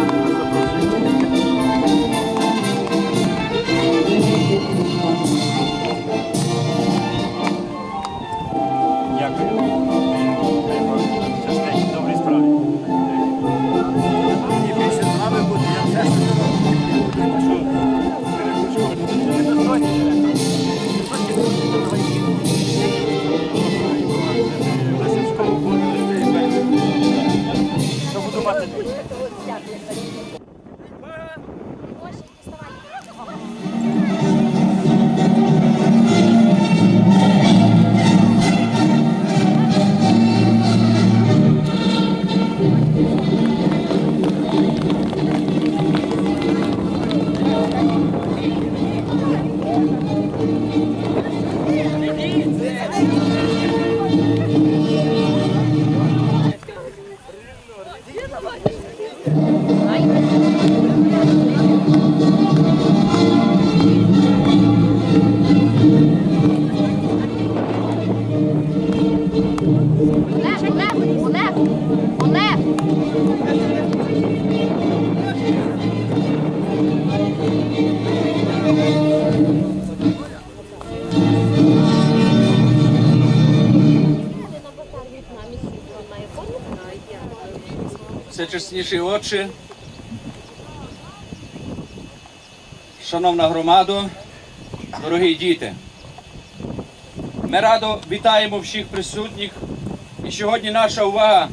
Дякую. Всечесніші отче, шановна громадо, дорогі діти, ми радо вітаємо всіх присутніх, і сьогодні наша увага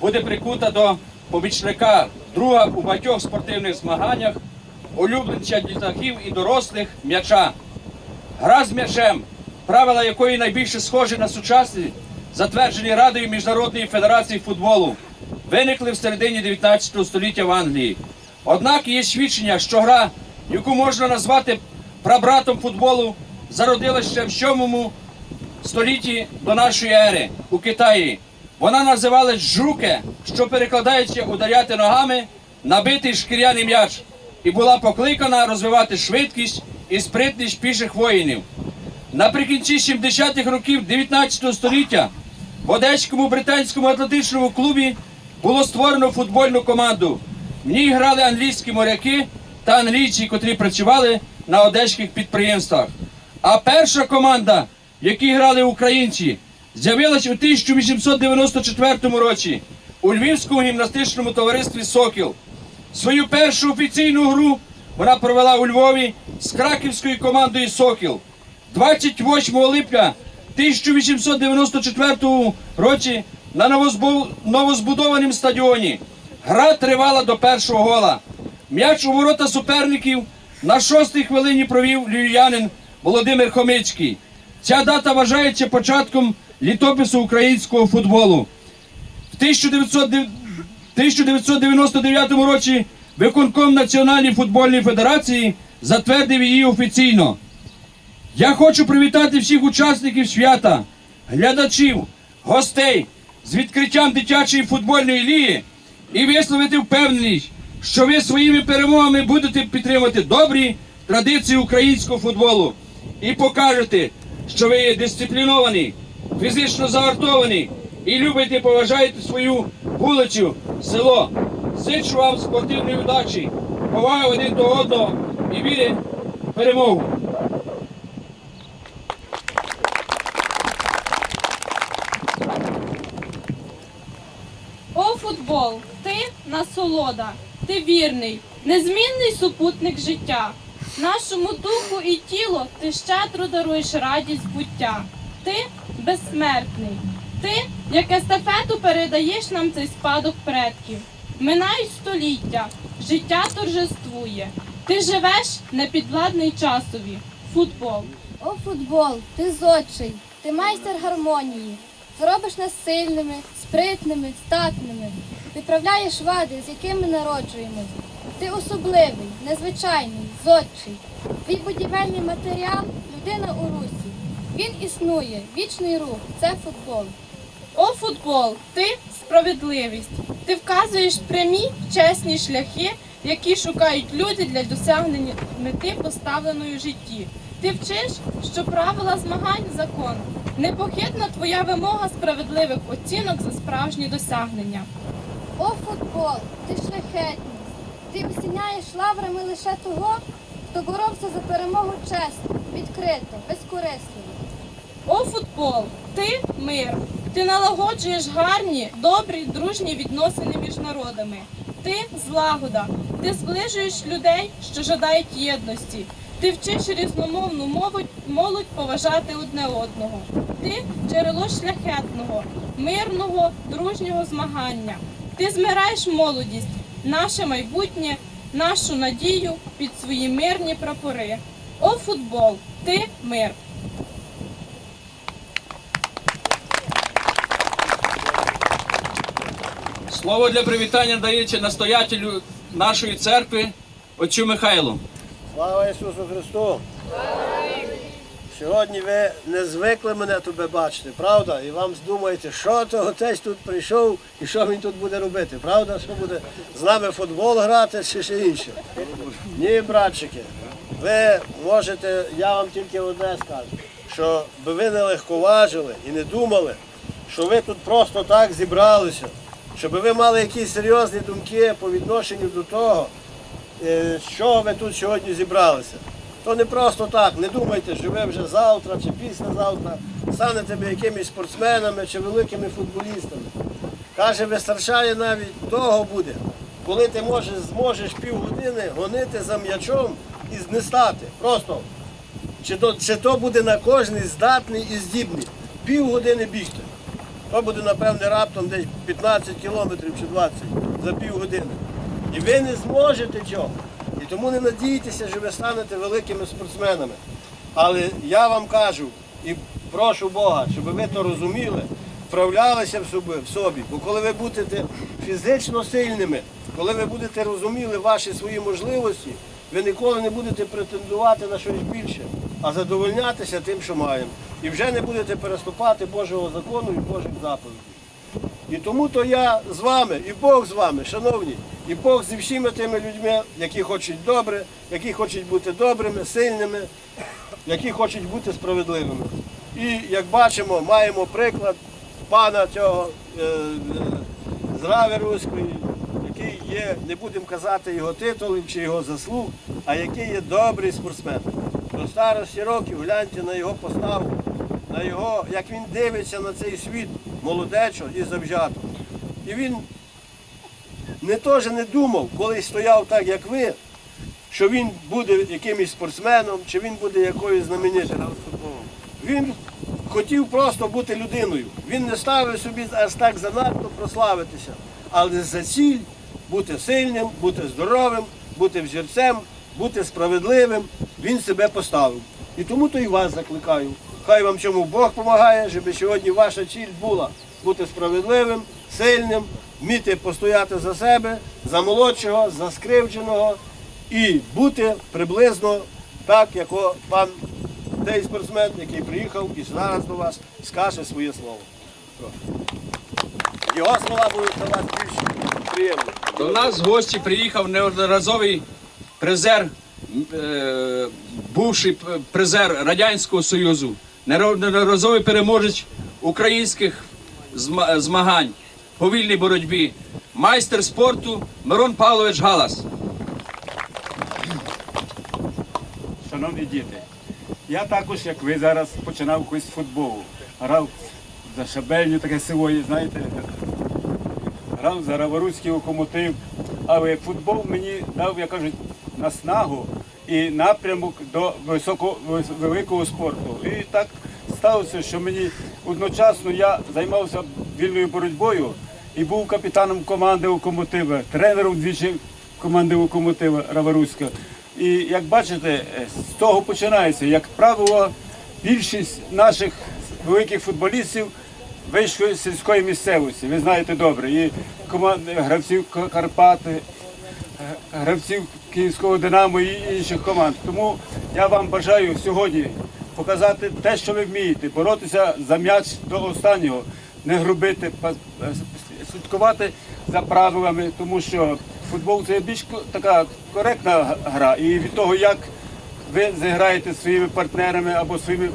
буде прикута до помічника друга у багатьох спортивних змаганнях, улюбленця дітей і дорослих м'яча. Гра з м'ячем, правила якої найбільше схожі на сучасні, затверджені Радою Міжнародної федерації футболу, виникли в середині 19 століття в Англії. Однак є свідчення, що гра, яку можна назвати прабратом футболу, зародилася ще в 7 столітті до нашої ери у Китаї. Вона називалась жуке, що перекладається ударяти ногами, набитий шкіряний м'яч, і була покликана розвивати швидкість і спритність піших воїнів. Наприкінці 70-х років 19 століття в Одеському британському атлетичному клубі було створено футбольну команду. В ній грали англійські моряки та англійці, котрі працювали на одеських підприємствах. А перша команда, в якій грали українці, з'явилась у 1894 році у Львівському гімнастичному товаристві Сокіл. Свою першу офіційну гру вона провела у Львові з краківською командою Сокіл. 28 липня 1894 році на новозбу- новозбудованому стадіоні. Гра тривала до першого гола. М'яч у ворота суперників на шостій хвилині провів львів'янин Володимир Хомицький. Ця дата вважається початком літопису українського футболу. В 1999 році виконком Національної футбольної федерації затвердив її офіційно. Я хочу привітати всіх учасників свята, глядачів, гостей з відкриттям дитячої футбольної ліги і висловити впевненість, що ви своїми перемогами будете підтримувати добрі традиції українського футболу і покажете, що ви є дисципліновані, фізично загартовані і любите і поважаєте свою вулицю, село. Зичу вам спортивної удачі, поваги один до одного і віри в перемогу. О, футбол, ти насолода, ти вірний, незмінний супутник життя. Нашому духу і тілу ти щедро даруєш радість буття. Ти безсмертний, ти, як естафету, передаєш нам цей спадок предків. Минають століття, життя торжествує. Ти живеш непідвладний часові. Футбол. О, футбол, ти зодчий, ти майстер гармонії. Зробиш нас сильними, спритними, статними. Відправляєш вади, з якими народжуємось. Ти особливий, незвичайний, зодчий. Твій будівельний матеріал людина у русі. Він існує, вічний рух це футбол. О, футбол, ти справедливість. Ти вказуєш прямі, чесні шляхи, які шукають люди для досягнення мети, поставленої в житті. Ти вчиш, що правила змагань закон. Непохитна твоя вимога справедливих оцінок за справжні досягнення. О, футбол, ти шляхетність, Ти осіняєш лаврами лише того, хто боровся за перемогу чесно, відкрито, безкорисливо. О, футбол, ти мир. Ти налагоджуєш гарні, добрі, дружні відносини між народами. Ти злагода. Ти зближуєш людей, що жадають єдності. Ти вчиш різномовну молодь поважати одне одного. Ти джерело шляхетного, мирного, дружнього змагання. Ти змираєш молодість, наше майбутнє, нашу надію під свої мирні прапори. О, футбол, ти мир. Слово для привітання надається настоятелю нашої церкви, отцю Михайлу. Слава Ісусу Христу! Сьогодні ви не звикли мене тут бачити, правда? І вам здумаєте, що то отець тут прийшов і що він тут буде робити, правда? Що буде з нами футбол грати чи ще інше? Ні, братчики, ви можете, я вам тільки одне скажу, що би ви не легковажили і не думали, що ви тут просто так зібралися, щоб ви мали якісь серйозні думки по відношенню до того, е, з чого ви тут сьогодні зібралися. То не просто так, не думайте, що ви вже завтра чи післязавтра станете ви якимись спортсменами чи великими футболістами. Каже, вистачає навіть того буде, коли ти можеш, зможеш півгодини гонити за м'ячом і не стати. Просто чи то, чи то буде на кожний здатний і здібний. Півгодини бігти. То буде, напевне, раптом десь 15 кілометрів чи 20 за півгодини. І ви не зможете цього. Тому не надійтеся, що ви станете великими спортсменами. Але я вам кажу і прошу Бога, щоб ви то розуміли, вправлялися в собі, в собі. Бо коли ви будете фізично сильними, коли ви будете розуміли ваші свої можливості, ви ніколи не будете претендувати на щось більше, а задовольнятися тим, що маємо. І вже не будете переступати Божого закону і Божих заповідей. І тому то я з вами, і Бог з вами, шановні, і Бог зі всіма тими людьми, які хочуть добре, які хочуть бути добрими, сильними, які хочуть бути справедливими. І як бачимо, маємо приклад пана цього е, е, з Руської, який є, не будемо казати його титулів чи його заслуг, а який є добрий спортсмен. До старості років гляньте на його поставу, на його, як він дивиться на цей світ молодечо і завзято. І він не теж не думав, коли стояв так, як ви, що він буде якимось спортсменом, чи він буде якоюсь знаменитим. Він хотів просто бути людиною. Він не ставив собі аж так занадто прославитися, але за ціль бути сильним, бути здоровим, бути взірцем, бути справедливим. Він себе поставив. І тому то і вас закликаю. Хай вам чому Бог допомагає, щоб сьогодні ваша ціль була бути справедливим, сильним, вміти постояти за себе, за молодшого, за скривдженого і бути приблизно так, як пан той спортсмен, який приїхав і зараз до вас скаже своє слово. Його слова будуть для вас більш приємні. До нас в гості приїхав неодноразовий призер, е, бувший призер Радянського Союзу, неодноразовий переможець українських змагань по вільній боротьбі, майстер спорту Мирон Павлович Галас. Шановні діти, я також, як ви зараз, починав з футболу. Грав за шабельню таке сивої, знаєте. Грав за Раворуцький локомотив. Але футбол мені дав, як кажуть, наснагу і напрямок до високо, великого спорту. І так сталося, що мені одночасно я займався вільною боротьбою і був капітаном команди локомотива, тренером двічі команди локомотива Раворуцька. І як бачите, з того починається. Як правило, більшість наших великих футболістів вийшли з сільської місцевості. Ви знаєте добре. І команди гравців Карпати, е, гравців Київського Динамо і інших команд. Тому я вам бажаю сьогодні показати те, що ви вмієте, боротися за м'яч до останнього, не грубити, слідкувати за правилами, тому що футбол це більш така коректна гра. І від того, як ви зіграєте зі своїми партнерами або своїми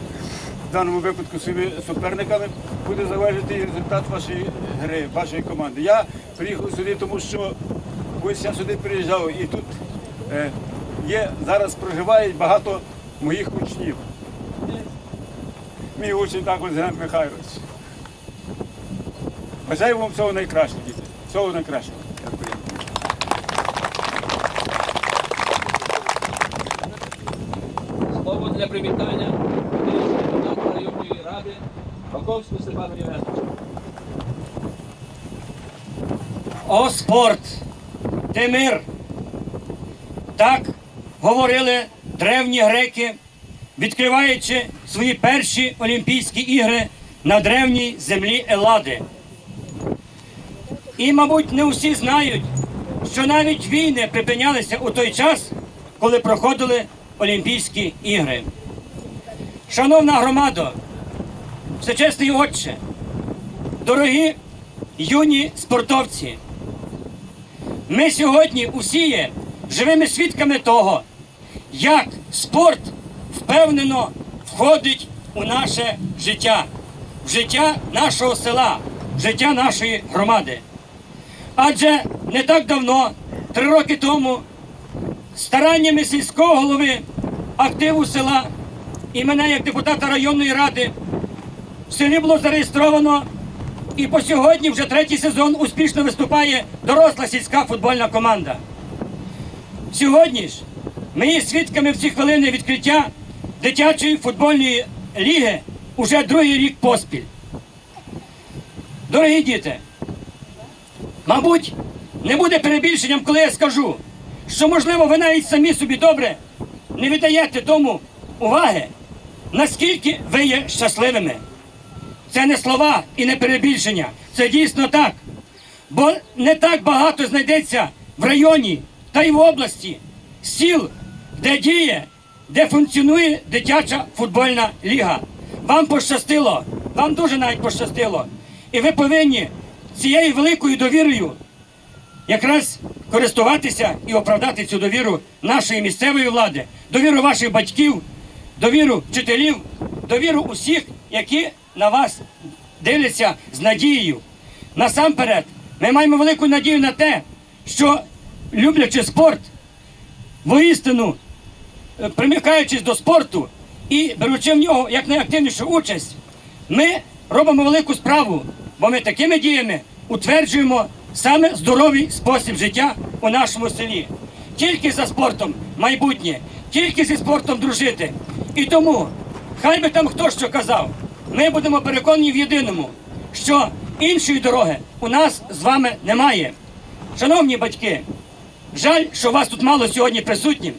в даному випадку своїми суперниками буде залежати і результат вашої гри, вашої команди. Я приїхав сюди, тому що ось я сюди приїжджав і тут є, зараз проживають багато моїх учнів. І мій учень також Геннадій Михайлович. Бажаю вам всього найкращого, діти. Всього найкращого. Дякую. Слово для привітання депутата районної ради Маковську Степану Євгеновичу. О спорт, ти мир. Так говорили древні греки, відкриваючи свої перші Олімпійські ігри на древній землі Елади. І, мабуть, не всі знають, що навіть війни припинялися у той час, коли проходили Олімпійські ігри. Шановна громадо, всечесний отче, дорогі юні спортовці, ми сьогодні усі є живими свідками того, як спорт впевнено входить у наше життя, в життя нашого села, в життя нашої громади. Адже не так давно, три роки тому, стараннями сільського голови, активу села і мене як депутата районної ради в селі було зареєстровано і по сьогодні вже третій сезон успішно виступає доросла сільська футбольна команда. Сьогодні ж ми є свідками в ці хвилини відкриття дитячої футбольної ліги уже другий рік поспіль. Дорогі діти, мабуть, не буде перебільшенням, коли я скажу, що, можливо, ви навіть самі собі добре не віддаєте тому уваги, наскільки ви є щасливими. Це не слова і не перебільшення. Це дійсно так. Бо не так багато знайдеться в районі та й в області сіл, де діє, де функціонує дитяча футбольна ліга. Вам пощастило, вам дуже навіть пощастило. І ви повинні цією великою довірою якраз користуватися і оправдати цю довіру нашої місцевої влади, довіру ваших батьків, довіру вчителів, довіру усіх, які на вас дивляться з надією. Насамперед, ми маємо велику надію на те, що люблячи спорт, воістину е, примикаючись до спорту і беручи в нього як найактивнішу участь, ми робимо велику справу, бо ми такими діями утверджуємо саме здоровий спосіб життя у нашому селі. Тільки за спортом майбутнє, тільки зі спортом дружити. І тому, хай би там хто що казав, ми будемо переконані в єдиному, що іншої дороги у нас з вами немає. Шановні батьки, жаль, що вас тут мало сьогодні присутні,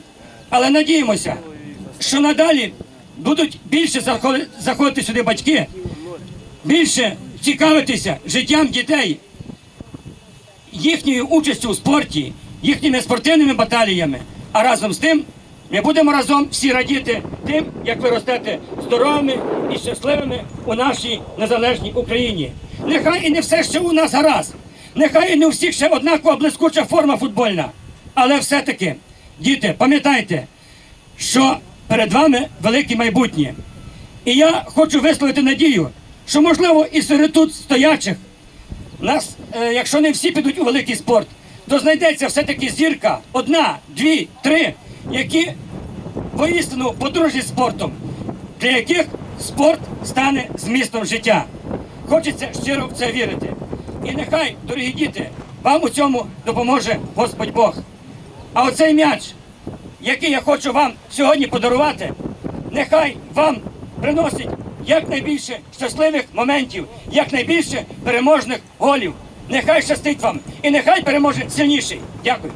але надіємося, що надалі будуть більше заходити сюди батьки, більше цікавитися життям дітей, їхньою участю у спорті, їхніми спортивними баталіями. А разом з тим ми будемо разом всі радіти тим, як ви ростете здоровими і щасливими у нашій незалежній Україні. Нехай і не все ще у нас гаразд, нехай і не у всіх ще однакова блискуча форма футбольна. Але все-таки, діти, пам'ятайте, що перед вами велике майбутнє. І я хочу висловити надію, що можливо і серед тут стоячих нас, е, якщо не всі підуть у великий спорт, то знайдеться все-таки зірка, одна, дві, три, які воістину подорожі спортом, для яких спорт стане змістом життя. Хочеться щиро в це вірити. І нехай, дорогі діти, вам у цьому допоможе Господь Бог. А оцей м'яч, який я хочу вам сьогодні подарувати, нехай вам приносить якнайбільше щасливих моментів, якнайбільше переможних голів. Нехай щастить вам і нехай переможе сильніший. Дякую.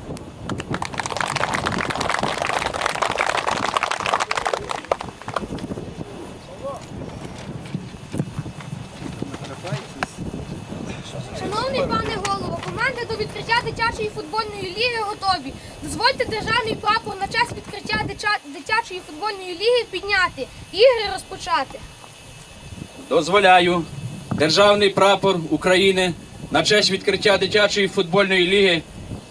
Шановний пане голово, команди до відкриття дитячої футбольної ліги готові. Дозвольте державний прапор на час відкриття дитячої футбольної ліги підняти, ігри розпочати. Дозволяю державний прапор України на честь відкриття дитячої футбольної ліги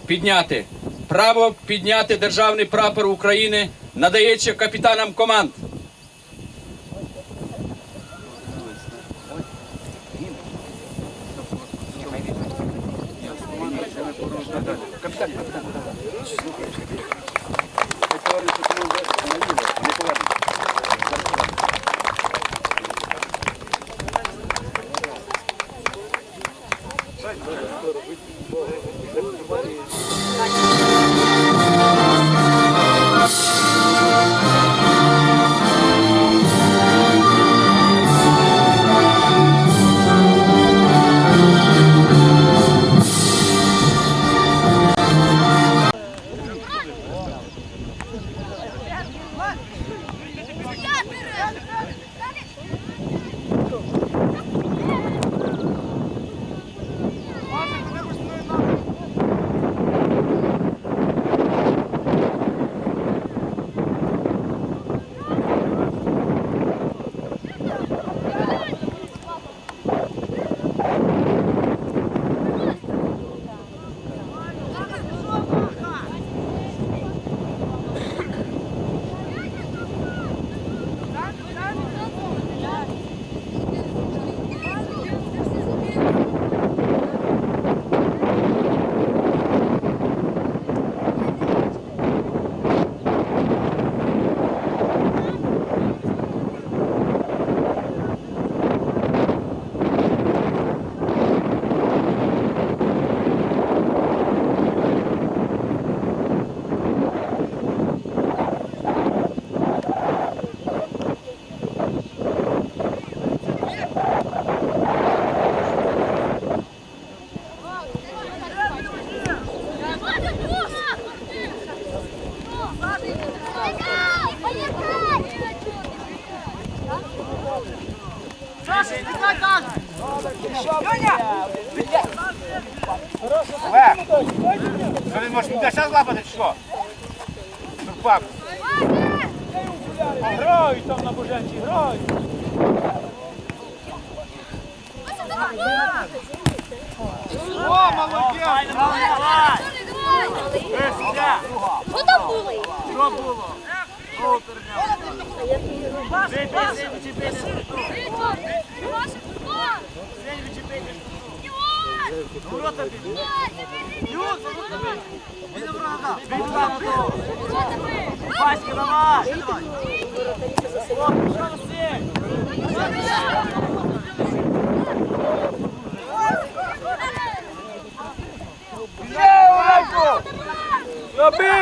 підняти. Право підняти державний прапор України надається капітанам команд. Що він може мене зараз лапати, чи що? Турпак. Грають там на боженці, грають. О, молодець! Що там було? Що було? Бей, бей, бей, бей, Васька, давай. О, пішов на сіль. Є, Оленко! Роби!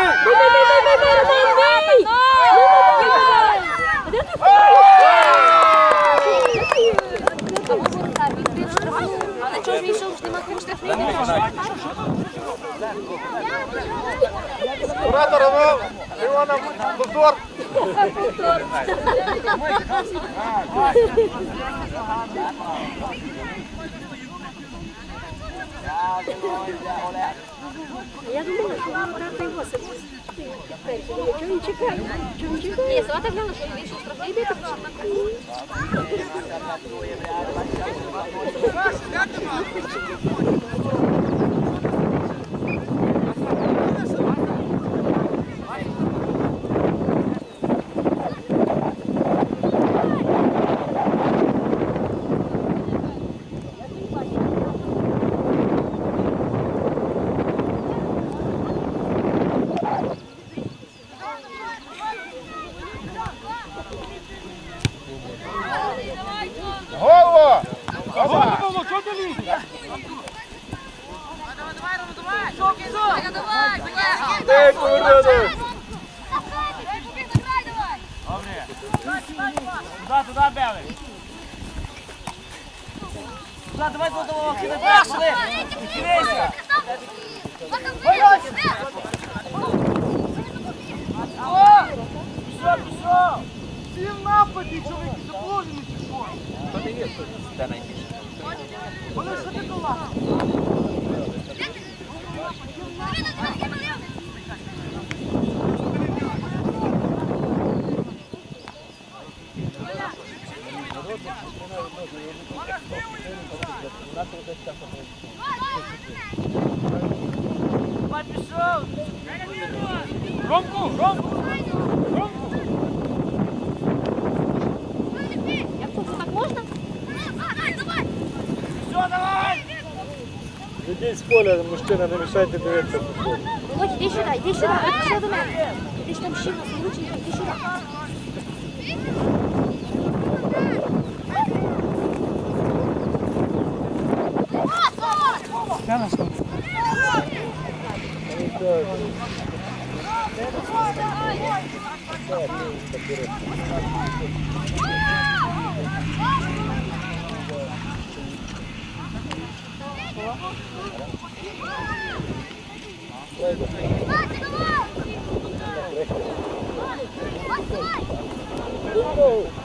Але чого ж він йшов, що нема ким штрафний? Куратор, Івана, повтор. Я думала, що вам карта його Чого він чекає? Чого він чекає? Ні, звати гляну, що він йшов штрафний, де ти пішов на круг. Голову! Туда, давай, давай, давай, кидай, пошли! Кидайся! О! Пішов, пішов! Всі в нападі, чоловік, заложені чи що? Вони ж Наша вот эта подойдет. Попишел! Ромку! Ромку! Ромку! Я пугу, так можно? Давай, давай! Все, давай! Людей с поля мужчина намешает и дуется. Локи, иди сюда, иди сюда, иди сюда. Ты же там мужчина, иди сюда. Зараз. Let's go!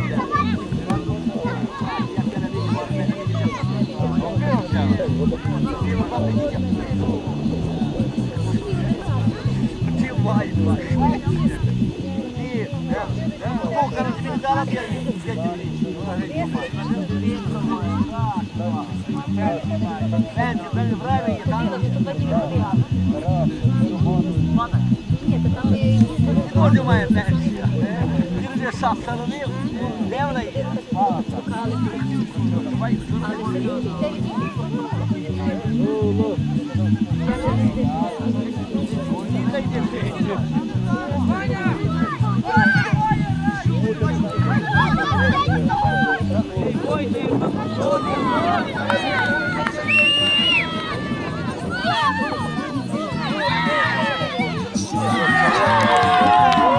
Держи шап сторони, де вона є?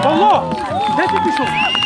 Павло, де ти пішов?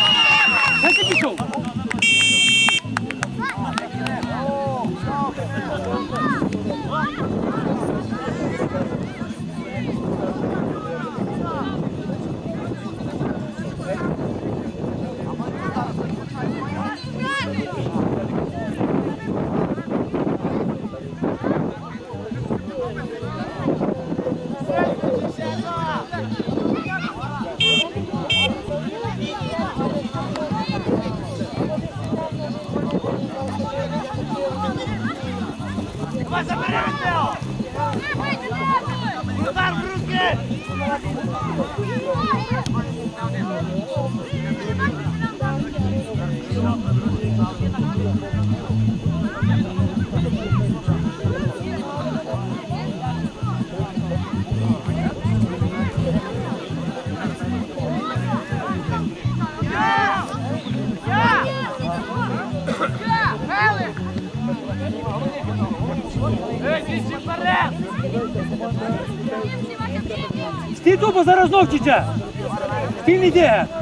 Стій тупо зараз знов тітя! Стій не!